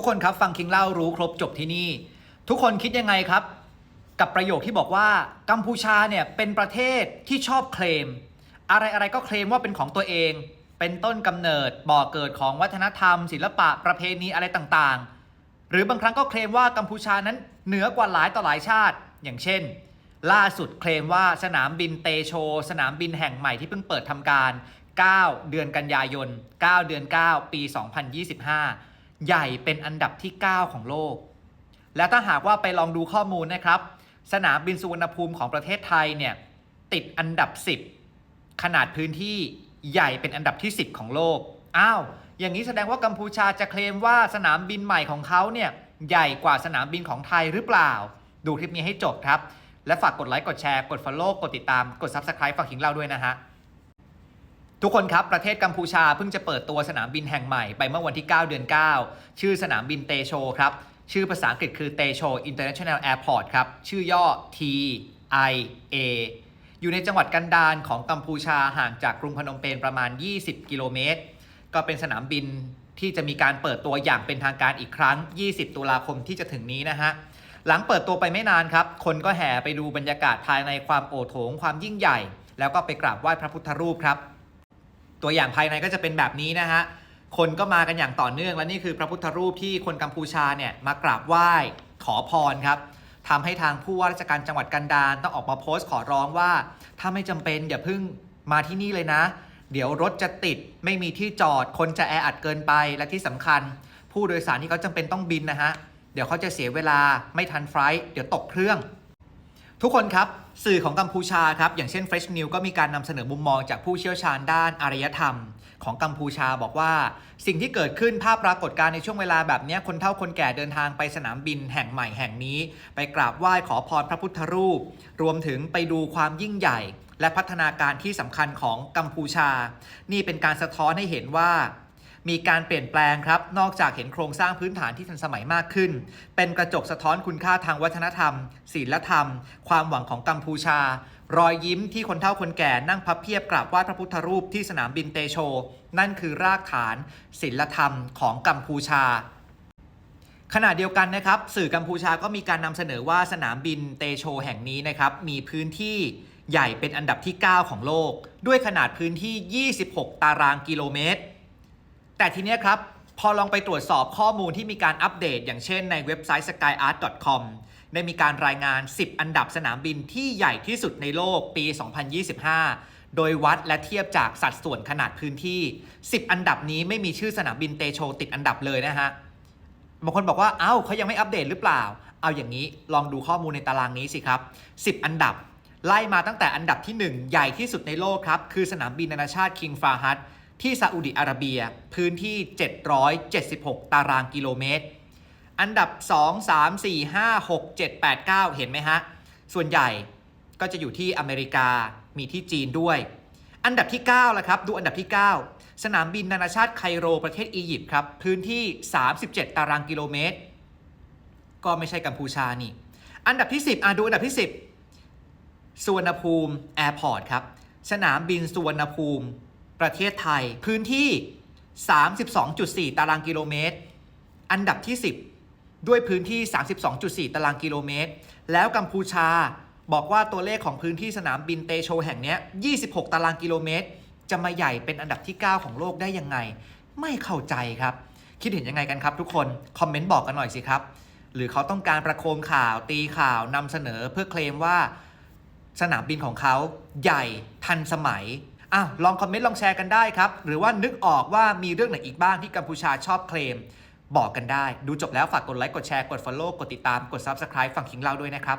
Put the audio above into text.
ทุกคนครับฟังคิงเล่ารู้ครบจบที่นี่ ทุกคนคิดยังไงครับ กับประโยคที่บอกว่ากัมพูชาเนี่ยเป็นประเทศที่ชอบเคลม อะไรอะไรก็เคลมว่าเป็นของตัวเอง เป็นต้นกำเนิดบ่อเกิดของวัฒนธรรม ศิลปะประเพณีอะไรต่างๆ หรือบางครั้งก็เคลมว่ากัมพูชานั้นเหนือกว่าหลายต่อหลายชาติ อย่างเช่น ล่าสุดเคลมว่าสนามบินเตโช สนามบินแห่งใหม่ที่เพิ่งเปิดทำการ 9 เดือนกันยายน 9 เดือน 9 ปี 2025 ใหญ่เป็นอันดับที่ 9 ของโลก และถ้าหากว่าไปลองดูข้อมูลนะครับ สนามบินสุวรรณภูมิของประเทศไทยเนี่ยติดอันดับ 10 ขนาดพื้นที่ใหญ่เป็นอันดับที่ 10 ของโลก อ้าว อย่างนี้แสดงว่ากัมพูชาจะเคลมว่าสนามบินใหม่ของเขาเนี่ยใหญ่กว่าสนามบินของไทยหรือเปล่า ดูคลิปนี้ให้จบครับ และฝากกดไลค์ กดแชร์ กด Follow กดติดตาม กด Subscribe ฝากหิงเราด้วยนะฮะ ทุกคนครับ ประเทศกัมพูชาเพิ่งจะเปิดตัวสนามบินแห่งใหม่ไปเมื่อวันที่ 9 เดือน 9 ชื่อสนามบินเตโชครับ ชื่อภาษาอังกฤษคือเตโช International Airport ครับ ชื่อย่อ TIA อยู่ในจังหวัดกันดารของกัมพูชาห่างจากกรุงพนมเปญประมาณ 20 กิโลเมตร ก็เป็นสนามบินที่จะมีการเปิดตัวอย่างเป็นทางการอีกครั้ง 20 ตุลาคมที่จะถึงนี้นะฮะหลังเปิดตัวไปไม่นานครับ คนก็แห่ไปดูบรรยากาศภายในความโอโถงความยิ่งใหญ่ แล้วก็ไปกราบไหว้พระพุทธรูปครับ ตัวอย่างภายในก็จะเป็นแบบนี้นะฮะ คนก็มากันอย่างต่อเนื่อง และนี่คือพระพุทธรูปที่คนกัมพูชาเนี่ยมากราบไหว้ขอพรครับทำให้ทางผู้ว่าราชการจังหวัดกันดารต้องออกมาโพสต์ขอร้องว่า ถ้าไม่จำเป็นอย่าเพิ่งมาที่นี่เลยนะ เดี๋ยวรถจะติดไม่มีที่จอด คนจะแออัดเกินไปและที่สำคัญ ผู้โดยสารที่เขาจำเป็นต้องบินนะฮะเดี๋ยวเขาจะเสียเวลาไม่ทันไฟลท์เดี๋ยวตกเครื่อง ทุกคนครับ สื่อของกัมพูชาครับ อย่างเช่น Fresh News ก็มีการนำเสนอมุมมองจากผู้เชี่ยวชาญด้านอารยธรรม ของกัมพูชาบอกว่า สิ่งที่เกิดขึ้นภาพปรากฏการณ์ในช่วงเวลาแบบนี้คนเฒ่าคนแก่เดินทางไปสนามบินแห่งใหม่แห่งนี้ ไปกราบไหว้ขอพรพระพุทธรูป รวมถึงไปดูความยิ่งใหญ่ และพัฒนาการที่สำคัญของกัมพูชา นี่เป็นการสะท้อนให้เห็นว่า มีการเปลี่ยนแปลงครับ นอกจากเห็นโครงสร้างพื้นฐานที่ทันสมัยมากขึ้น เป็นกระจกสะท้อนคุณค่าทางวัฒนธรรม ศีลธรรม ความหวังของกัมพูชา รอยยิ้มที่คนเฒ่าคนแก่นั่งพับเพียบกราบไหว้พระพุทธรูปที่สนามบินเตโช นั่นคือรากฐาน ศีลธรรมของกัมพูชาขณะเดียวกันนะครับสื่อกัมพูชาก็มีการนำเสนอว่าสนามบินเตโชแห่งนี้นะครับมีพื้นที่ใหญ่เป็นอันดับที่ 9 ของโลก ด้วยขนาดพื้นที่ 26 ตารางกิโลเมตร แต่ทีเนี้ยครับ พอลองไปตรวจสอบข้อมูลที่มีการอัปเดต อย่างเช่นในเว็บไซต์ skyart.com ได้มีการรายงาน 10 อันดับสนามบินที่ใหญ่ที่สุดในโลกปี 2025 โดยวัดและเทียบจากสัดส่วนขนาดพื้นที่ 10 อันดับนี้ไม่มีชื่อสนามบินเตโชติดอันดับเลยนะฮะบางคนบอกว่าเอ้าเขายังไม่อัปเดตหรือเปล่า เอาอย่างนี้ลองดูข้อมูลในตารางนี้สิครับ 10 อันดับ ไล่มาตั้งแต่อันดับที่ 1 ใหญ่ที่สุดในโลกครับ คือสนามบินนานาชาติคิงฟาฮัด ที่ซาอุดิอาระเบียพื้นที่ 776 ตารางกิโลเมตร อันดับ 2 3 4 5 6 7 8 9 เห็นไหมฮะ ส่วนใหญ่ก็จะอยู่ที่อเมริกามีที่จีนด้วย อันดับที่9ละครับ ดูอันดับที่ 9 สนามบินนานาชาติไคโรประเทศอียิปต์ครับ พื้นที่ 37 ตารางกิโลเมตร ก็ไม่ใช่กัมพูชานี่ อันดับที่ 10อะดูอันดับที่ 10สุวรรณภูมิแอร์พอร์ตครับ สนามบินสุวรรณภูมิ ประเทศไทยพื้นที่ 32.4 ตารางกิโลเมตร อันดับที่ 10 ด้วยพื้นที่ 32.4 ตารางกิโลเมตร แล้วกัมพูชาบอกว่าตัวเลขของพื้นที่สนามบินเตโชแห่งนี้ย26 ตารางกิโลเมตร จะมาใหญ่เป็นอันดับที่ 9 ของโลกได้ยังไง ไม่เข้าใจครับ คิดเห็นยังไงกันครับทุกคน คอมเมนต์บอกกันหน่อยสิครับ หรือเขาต้องการประโคมข่าวตีข่าวนำเสนอเพื่อเคลมว่า สนามบินของเขาใหญ่ทันสมัย อะลองคอมเมนต์ลองแชร์กันได้ครับ หรือว่านึกออกว่ามีเรื่องไหนอีกบ้างที่กัมพูชาชอบเคลม บอกกันได้ ดูจบแล้วฝากกดไลค์กดแชร์กด Follow กดติดตามกด Subscribe ฝั่งคิงเล่าด้วยนะครับ